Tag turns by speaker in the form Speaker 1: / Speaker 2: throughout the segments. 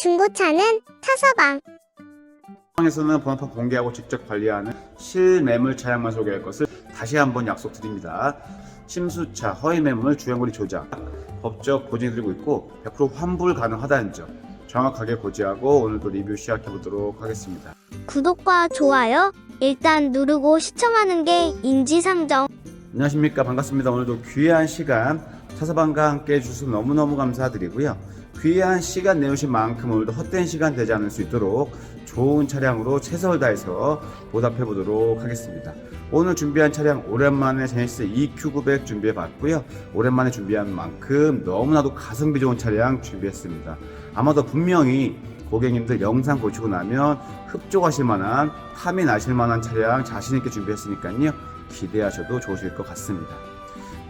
Speaker 1: 중고차는 타서방.
Speaker 2: 에서는 번호판 공개하고 직접 관리하는 실매물 차량만 소개할 것을 다시 한번 약속드립니다. 침수차, 허위매물, 주행거리 조작, 법적 고지해드리고 있고 100% 환불 가능하다는 점 정확하게 고지하고 오늘도 리뷰 시작해보도록 하겠습니다.
Speaker 1: 구독과 좋아요 일단 누르고 시청하는 게 인지상정.
Speaker 2: 안녕하십니까 반갑습니다. 오늘도 귀한 시간 차사방과 함께 해주셔서 너무너무 감사드리고요. 귀한 시간 내주신 만큼 오늘도 헛된 시간 되지 않을 수 있도록 좋은 차량으로 최선을 다해서 보답해 보도록 하겠습니다. 오늘 준비한 차량 오랜만에 제네시스 EQ900 준비해 봤고요. 오랜만에 준비한 만큼 너무나도 가성비 좋은 차량 준비했습니다. 아마도 분명히 고객님들 영상 보시고 나면 흡족하실 만한 탐이 나실 만한 차량 자신 있게 준비했으니까요. 기대하셔도 좋으실 것 같습니다.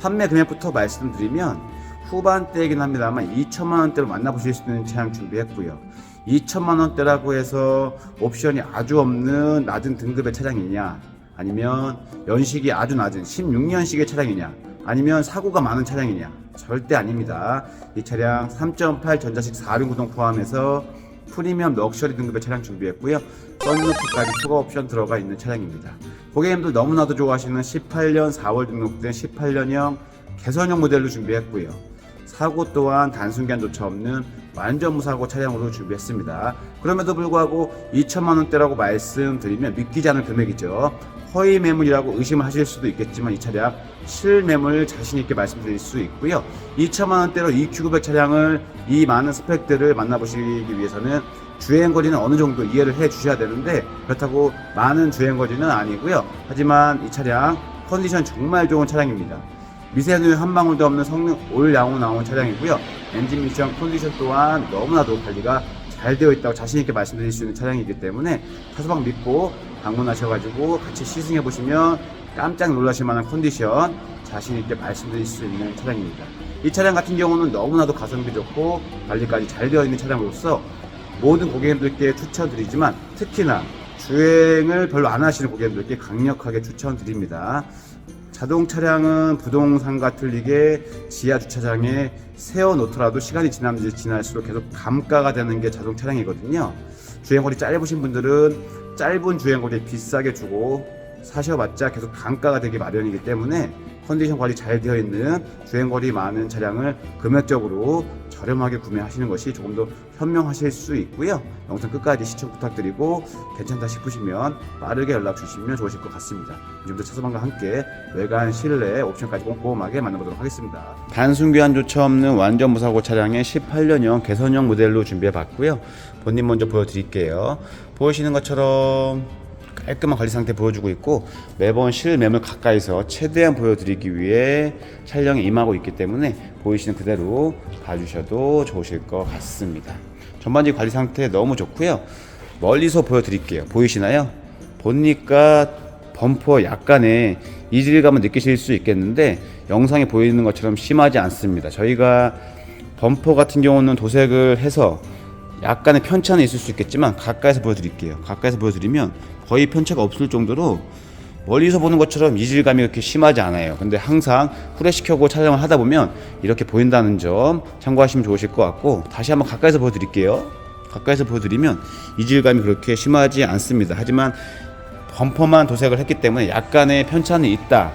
Speaker 2: 판매 금액부터 말씀드리면 후반대이긴 합니다만 2천만 원대로 만나보실 수 있는 차량 준비했고요. 2천만 원대라고 해서 옵션이 아주 없는 낮은 등급의 차량이냐 아니면 연식이 아주 낮은 16년식의 차량이냐 아니면 사고가 많은 차량이냐 절대 아닙니다. 이 차량 3.8 전자식 4륜 구동 포함해서 프리미엄 럭셔리 등급의 차량 준비했고요. 썬루프까지 추가 옵션 들어가 있는 차량입니다. 고객님들 너무나도 좋아하시는 18년 4월 등록된 18년형 개선형 모델로 준비했고요. 사고 또한 단순기한조차 없는 완전 무사고 차량으로 준비했습니다. 그럼에도 불구하고 2천만 원대라고 말씀드리면 믿기지 않을 금액이죠. 허위 매물이라고 의심을 하실 수도 있겠지만 이 차량 실매물 자신 있게 말씀드릴 수 있고요. 2천만 원대로 EQ900 차량을 이 많은 스펙들을 만나보시기 위해서는 주행 거리는 어느 정도 이해를 해 주셔야 되는데 그렇다고 많은 주행 거리는 아니고요. 하지만 이 차량 컨디션 정말 좋은 차량입니다. 미세누유 한 방울도 없는 성능 올 양호 나온 차량이고요. 엔진 미션 컨디션 또한 너무나도 관리가 잘 되어 있다고 자신 있게 말씀드릴 수 있는 차량이기 때문에 타소방 믿고 방문하셔가지고 같이 시승해 보시면 깜짝 놀라실 만한 컨디션 자신 있게 말씀드릴 수 있는 차량입니다. 이 차량 같은 경우는 너무나도 가성비 좋고 관리까지 잘 되어 있는 차량으로서 모든 고객님들께 추천드리지만 특히나 주행을 별로 안 하시는 고객님들께 강력하게 추천드립니다. 자동 차량은 부동산과 틀리게 지하 주차장에 세워놓더라도 시간이 지나면 지날수록 계속 감가가 되는 게 자동 차량이거든요. 주행거리 짧으신 분들은 짧은 주행거리에 비싸게 주고 사셔봤자 계속 감가가 되기 마련이기 때문에 컨디션 관리 잘 되어 있는 주행거리 많은 차량을 금액적으로 저렴하게 구매하시는 것이 조금 더 현명하실 수 있고요. 영상 끝까지 시청 부탁드리고 괜찮다 싶으시면 빠르게 연락 주시면 좋으실 것 같습니다. 지금부터 차소방과 함께 외관, 실내, 옵션까지 꼼꼼하게 만나보도록 하겠습니다. 단순 교환조차 없는 완전 무사고 차량의 18년형 개선형 모델로 준비해 봤고요. 본님 먼저 보여드릴게요. 보이시는 것처럼 깔끔한 관리 상태 보여주고 있고 매번 실매물 가까이서 최대한 보여드리기 위해 촬영에 임하고 있기 때문에 보이시는 그대로 봐주셔도 좋으실 것 같습니다. 전반적인 관리 상태 너무 좋고요. 멀리서 보여드릴게요. 보이시나요? 보니까 범퍼 약간의 이질감을 느끼실 수 있겠는데 영상에 보이는 것처럼 심하지 않습니다. 저희가 범퍼 같은 경우는 도색을 해서 약간의 편차는 있을 수 있겠지만 가까이서 보여드릴게요. 가까이서 보여드리면 거의 편차가 없을 정도로 멀리서 보는 것처럼 이질감이 그렇게 심하지 않아요. 근데 항상 후레쉬 켜고 촬영을 하다 보면 이렇게 보인다는 점 참고하시면 좋으실 것 같고 다시 한번 가까이서 보여드릴게요. 가까이서 보여드리면 이질감이 그렇게 심하지 않습니다. 하지만 범퍼만 도색을 했기 때문에 약간의 편차는 있다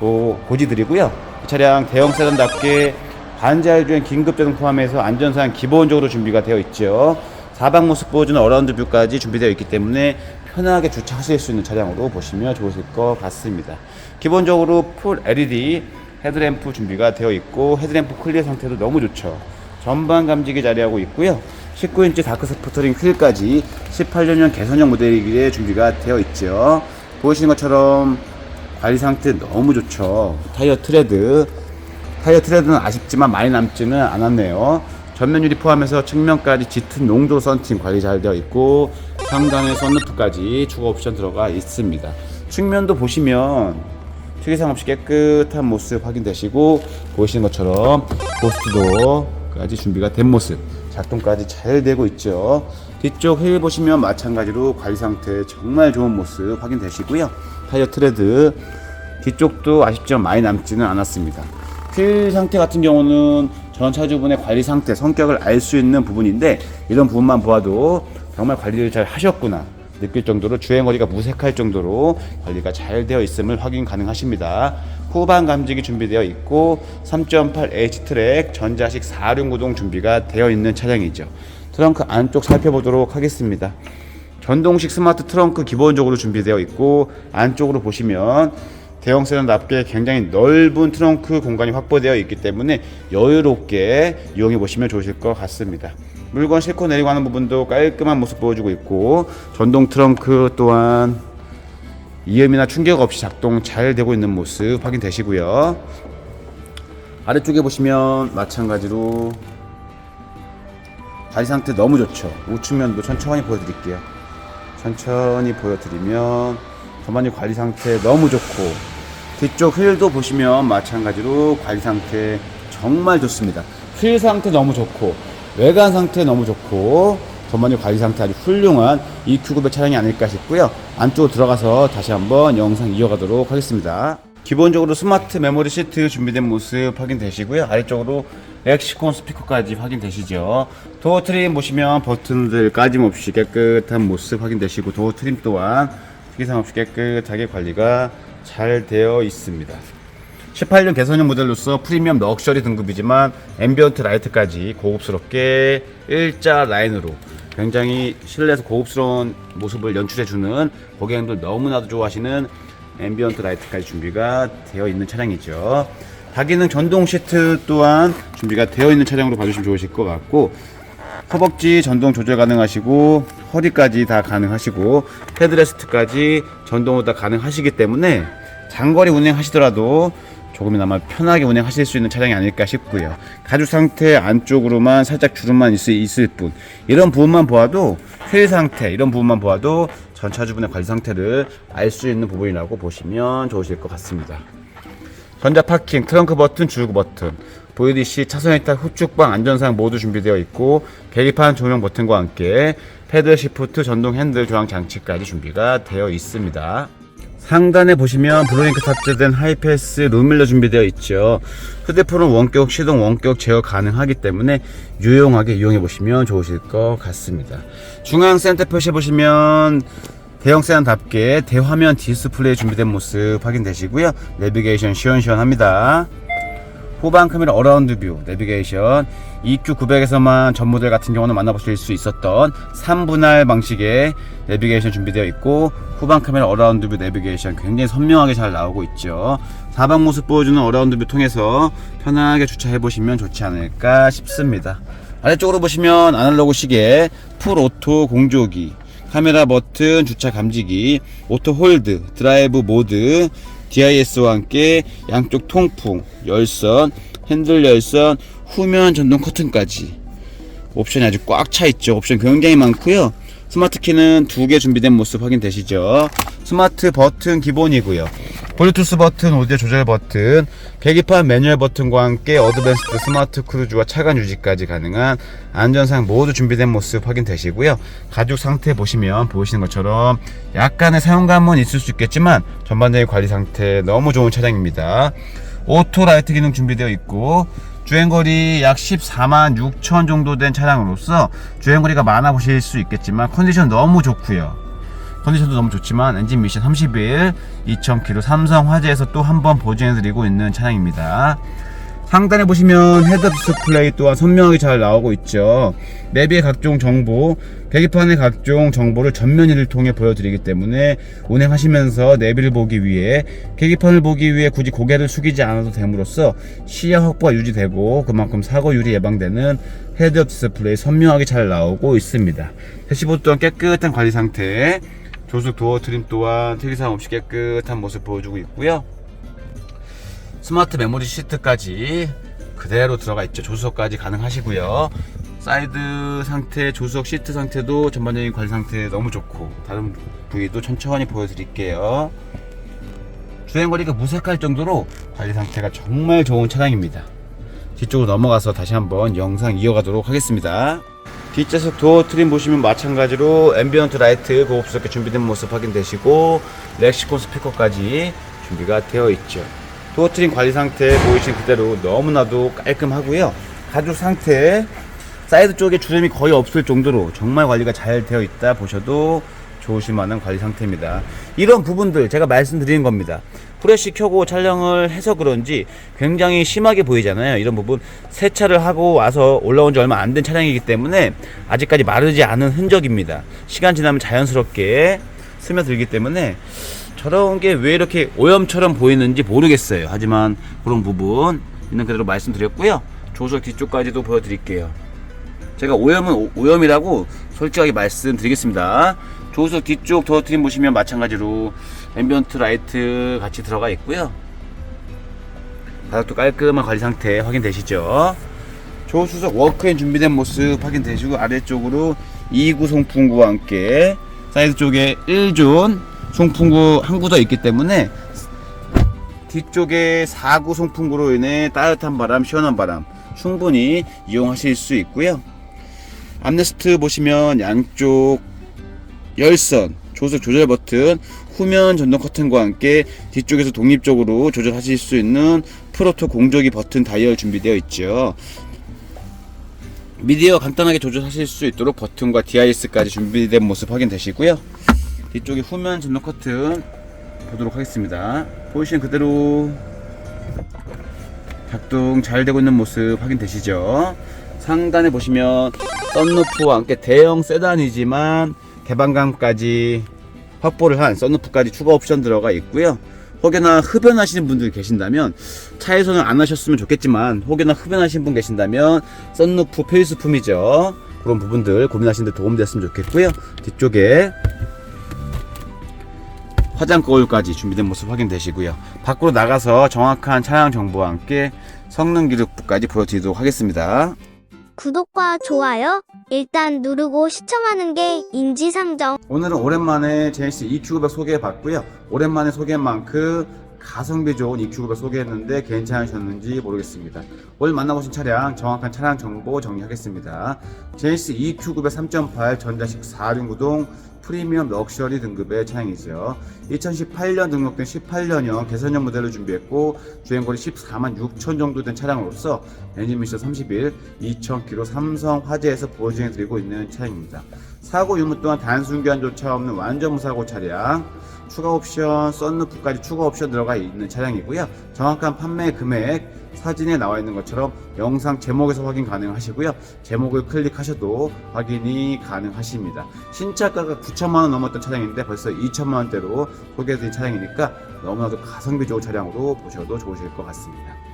Speaker 2: 고 고지드리고요. 이 차량 대형 세단답게 반자율 주행 긴급 제동 포함해서 안전상 기본적으로 준비가 되어 있죠. 사방 모습 보여주는 어라운드 뷰까지 준비되어 있기 때문에 편하게 주차하실 수 있는 차량으로 보시면 좋으실 것 같습니다. 기본적으로 풀 LED 헤드램프 준비가 되어 있고 헤드램프 클리어 상태도 너무 좋죠. 전방 감지기 자리하고 있고요. 19인치 다크 스포터링 휠까지 18년형 개선형 모델이기에 준비가 되어 있죠. 보시는 것처럼 관리 상태 너무 좋죠. 타이어 트레드 타이어 트레드는 아쉽지만 많이 남지는 않았네요. 전면 유리 포함해서 측면까지 짙은 농도 썬팅 관리 잘 되어 있고 상단에 썬루프까지 추가 옵션 들어가 있습니다. 측면도 보시면 특이사항 없이 깨끗한 모습 확인되시고 보시는 것처럼 고스트도까지 준비가 된 모습 작동까지 잘 되고 있죠. 뒤쪽 휠 보시면 마찬가지로 관리 상태 정말 좋은 모습 확인되시고요. 타이어 트레드 뒤쪽도 아쉽지만 많이 남지는 않았습니다. 휠 상태 같은 경우는 전 차주분의 관리 상태, 성격을 알 수 있는 부분인데 이런 부분만 보아도 정말 관리를 잘 하셨구나 느낄 정도로 주행거리가 무색할 정도로 관리가 잘 되어 있음을 확인 가능하십니다. 후방 감지기 준비되어 있고 3.8 H 트랙 전자식 4륜 구동 준비가 되어 있는 차량이죠. 트렁크 안쪽 살펴보도록 하겠습니다. 전동식 스마트 트렁크 기본적으로 준비되어 있고 안쪽으로 보시면 대형 세단답게 굉장히 넓은 트렁크 공간이 확보되어 있기 때문에 여유롭게 이용해 보시면 좋으실 것 같습니다. 물건 싣고 내리고 하는 부분도 깔끔한 모습 보여주고 있고 전동 트렁크 또한 이음이나 충격 없이 작동 잘 되고 있는 모습 확인되시고요. 아래쪽에 보시면 마찬가지로 다리 상태 너무 좋죠. 우측면도 천천히 보여드릴게요. 천천히 보여드리면 전반적 관리 상태 너무 좋고 뒤쪽 휠도 보시면 마찬가지로 관리 상태 정말 좋습니다. 휠 상태 너무 좋고 외관 상태 너무 좋고 전반적 관리 상태 아주 훌륭한 EQ900 차량이 아닐까 싶고요. 안쪽으로 들어가서 다시 한번 영상 이어가도록 하겠습니다. 기본적으로 스마트 메모리 시트 준비된 모습 확인되시고요. 아래쪽으로 렉시콘 스피커까지 확인되시죠. 도어 트림 보시면 버튼들 까짐없이 깨끗한 모습 확인되시고 도어 트림 또한 특이사항 없이 깨끗하게 관리가 잘 되어 있습니다. 18년 개선형 모델로서 프리미엄 럭셔리 등급이지만 앰비언트 라이트까지 고급스럽게 일자 라인으로 굉장히 실내에서 고급스러운 모습을 연출해주는 고객님들 너무나도 좋아하시는 앰비언트 라이트까지 준비가 되어 있는 차량이죠. 다기능 전동 시트 또한 준비가 되어 있는 차량으로 봐주시면 좋으실 것 같고 허벅지 전동 조절 가능하시고 허리까지 다 가능하시고 헤드레스트까지 전동으로 다 가능하시기 때문에 장거리 운행하시더라도 조금이나마 편하게 운행하실 수 있는 차량이 아닐까 싶고요. 가죽 상태 안쪽으로만 살짝 주름만 있을, 뿐 이런 부분만 보아도 휠 상태 이런 부분만 보아도 전 차주분의 관리 상태를 알 수 있는 부분이라고 보시면 좋으실 것 같습니다. 전자 파킹, 트렁크 버튼, 줄구 버튼, VDC, 차선 이탈, 후축방, 안전상 모두 준비되어 있고 계기판 조명 버튼과 함께 패드 시프트, 전동 핸들 조항 장치까지 준비가 되어 있습니다. 상단에 보시면 브로링크 탑재된 하이패스 룸밀러 준비되어 있죠. 휴대폰은 원격 시동, 원격 제어 가능하기 때문에 유용하게 이용해 보시면 좋으실 것 같습니다. 중앙 센터 표시에 보시면 대형 세단답게 대화면 디스플레이 준비된 모습 확인되시고요. 내비게이션 시원시원합니다. 후방 카메라 어라운드 뷰, 내비게이션 EQ900에서만 전 모델 같은 경우는 만나보실 수 있었던 3분할 방식의 내비게이션 준비되어 있고 후방 카메라 어라운드 뷰 내비게이션 굉장히 선명하게 잘 나오고 있죠. 사방 모습 보여주는 어라운드 뷰 통해서 편하게 주차해 보시면 좋지 않을까 싶습니다. 아래쪽으로 보시면 아날로그 시계, 풀 오토 공조기, 카메라 버튼, 주차 감지기, 오토 홀드, 드라이브 모드, DIS와 함께 양쪽 통풍, 열선, 핸들 열선, 후면 전동 커튼까지 옵션이 아주 꽉 차 있죠. 옵션 굉장히 많고요. 스마트 키는 두 개 준비된 모습 확인되시죠. 스마트 버튼 기본이고요. 블루투스 버튼, 오디오 조절 버튼, 계기판 매뉴얼 버튼과 함께 어드밴스드 스마트 크루즈와 차간 유지까지 가능한 안전상 모두 준비된 모습 확인되시고요. 가죽 상태 보시면 보이시는 것처럼 약간의 사용감은 있을 수 있겠지만 전반적인 관리 상태 너무 좋은 차량입니다. 오토 라이트 기능 준비되어 있고 주행거리 약 14만 6천 정도 된 차량으로서 주행거리가 많아 보실 수 있겠지만 컨디션 너무 좋고요. 컨디션도 너무 좋지만 엔진 미션 31 2000km 삼성 화재에서 또 한 번 보증해드리고 있는 차량입니다. 상단에 보시면 헤드업 디스플레이 또한 선명하게 잘 나오고 있죠. 맵의 각종 정보, 계기판의 각종 정보를 전면위를 통해 보여드리기 때문에 운행하시면서 내비를 보기 위해 계기판을 보기 위해 굳이 고개를 숙이지 않아도 됨으로써 시야 확보가 유지되고 그만큼 사고율이 예방되는 헤드업 디스플레이 선명하게 잘 나오고 있습니다. 대시보드 또한 깨끗한 관리 상태, 조수 도어 트림 또한 특이사항 없이 깨끗한 모습 보여주고 있고요. 스마트 메모리 시트까지 그대로 들어가 있죠. 조수석까지 가능하시고요. 사이드 상태, 조수석 시트 상태도 전반적인 관리 상태 너무 좋고 다른 부위도 천천히 보여드릴게요. 주행거리가 무색할 정도로 관리 상태가 정말 좋은 차량입니다. 뒤쪽으로 넘어가서 다시 한번 영상 이어가도록 하겠습니다. 뒷좌석 도어 트림 보시면 마찬가지로 앰비언트 라이트 고급스럽게 준비된 모습 확인되시고 렉시콘 스피커까지 준비가 되어 있죠. 도어 트림 관리 상태 보이신 그대로 너무나도 깔끔하고요. 가죽 상태 사이드 쪽에 주름이 거의 없을 정도로 정말 관리가 잘 되어 있다 보셔도 좋으실 만한 관리 상태입니다. 이런 부분들 제가 말씀드리는 겁니다. 프레시 켜고 촬영을 해서 그런지 굉장히 심하게 보이잖아요. 이런 부분 세차를 하고 와서 올라온 지 얼마 안 된 차량이기 때문에 아직까지 마르지 않은 흔적입니다. 시간 지나면 자연스럽게 스며들기 때문에 저런 게 왜 이렇게 오염처럼 보이는지 모르겠어요. 하지만 그런 부분 있는 그대로 말씀드렸고요. 조석 뒤쪽까지도 보여드릴게요. 제가 오염은 오- 오염이라고 솔직하게 말씀드리겠습니다. 조수석 뒤쪽 도어트림 보시면 마찬가지로 앰비언트 라이트 같이 들어가 있고요. 바닥도 깔끔한 관리 상태 확인되시죠? 조수석 워크인 준비된 모습 확인되시고 아래쪽으로 2구 송풍구와 함께 사이드 쪽에 1존 송풍구 한구더 있기 때문에 뒤쪽에 4구 송풍구로 인해 따뜻한 바람, 시원한 바람 충분히 이용하실 수 있고요. 암레스트 보시면 양쪽 열선, 조석 조절 버튼, 후면 전동 커튼과 함께 뒤쪽에서 독립적으로 조절하실 수 있는 프로토 공조기 버튼 다이얼 준비되어 있죠. 미디어 간단하게 조절하실 수 있도록 버튼과 DIS까지 준비된 모습 확인되시고요. 뒤쪽에 후면 전동 커튼 보도록 하겠습니다. 보이시는 그대로 작동 잘 되고 있는 모습 확인되시죠? 상단에 보시면 썬루프와 함께 대형 세단이지만 개방감까지 확보를 한 썬루프까지 추가 옵션 들어가 있고요. 혹여나 흡연하시는 분들 계신다면 차에서는 안 하셨으면 좋겠지만 혹여나 흡연하시는 분 계신다면 썬루프 필수품이죠. 그런 부분들 고민하시는 데 도움됐으면 좋겠고요. 뒤쪽에 화장 거울까지 준비된 모습 확인되시고요. 밖으로 나가서 정확한 차량 정보와 함께 성능 기록부까지 보여드리도록 하겠습니다.
Speaker 1: 구독과 좋아요 일단 누르고 시청하는 게 인지상정.
Speaker 2: 오늘은 오랜만에 제니스 EQ900 소개해봤고요. 오랜만에 소개한 만큼 가성비 좋은 EQ900 소개했는데 괜찮으셨는지 모르겠습니다. 오늘 만나보신 차량 정확한 차량 정보 정리하겠습니다. 제니스 EQ900 3.8 전자식 4륜 구동 프리미엄 럭셔리 등급의 차량이죠. 2018년 등록된 18년형 개선형 모델을 준비했고 주행거리 14만 6천 정도 된 차량으로서 엔진 미션 31, 2,000km 삼성 화재에서 보여주행드리고 있는 차량입니다. 사고 유무 또한 단순 교환조차 없는 완전 무사고 차량 추가 옵션, 썬루프까지 추가 옵션 들어가 있는 차량이고요. 정확한 판매 금액 사진에 나와 있는 것처럼 영상 제목에서 확인 가능하시고요. 제목을 클릭하셔도 확인이 가능하십니다. 신차가가 9천만 원 넘었던 차량인데 벌써 2천만 원대로 소개해드린 차량이니까 너무나도 가성비 좋은 차량으로 보셔도 좋으실 것 같습니다.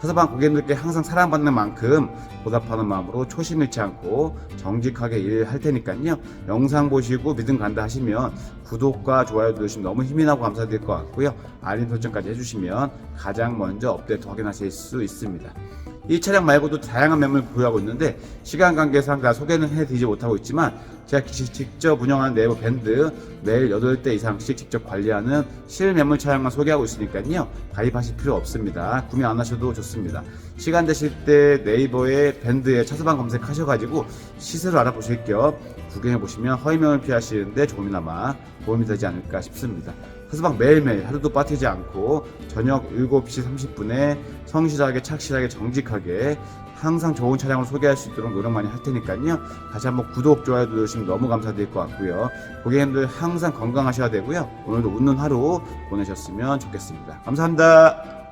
Speaker 2: 타사방 고객님들께 항상 사랑받는 만큼 보답하는 마음으로 초심 잃지 않고 정직하게 일할 테니까요. 영상 보시고 믿음 간다 하시면 구독과 좋아요 누르시면 너무 힘이 나고 감사드릴 것 같고요. 알림 설정까지 해주시면 가장 먼저 업데이트 확인하실 수 있습니다. 이 차량 말고도 다양한 매물 보유하고 있는데 시간 관계상 다 소개는 해드리지 못하고 있지만 제가 기- 직접 운영하는 네이버 밴드 매일 8대 이상씩 직접 관리하는 실매물 차량만 소개하고 있으니까요. 가입하실 필요 없습니다. 구매 안 하셔도 좋습니다. 시간 되실 때 네이버에 밴드에 차수방 검색하셔가지고 시세를 알아보실 겸 구경해 보시면 허위명을 피하시는데 조금이나마 도움이 되지 않을까 싶습니다 차수방 매일매일 하루도 빠뜨리지 않고 저녁 7시 30분에 성실하게 착실하게 정직하게 항상 좋은 차량을 소개할 수 있도록 노력 많이 할 테니까요. 다시 한번 구독, 좋아요 누르시면 너무 감사드릴 것 같고요. 고객님들 항상 건강하셔야 되고요. 오늘도 웃는 하루 보내셨으면 좋겠습니다. 감사합니다.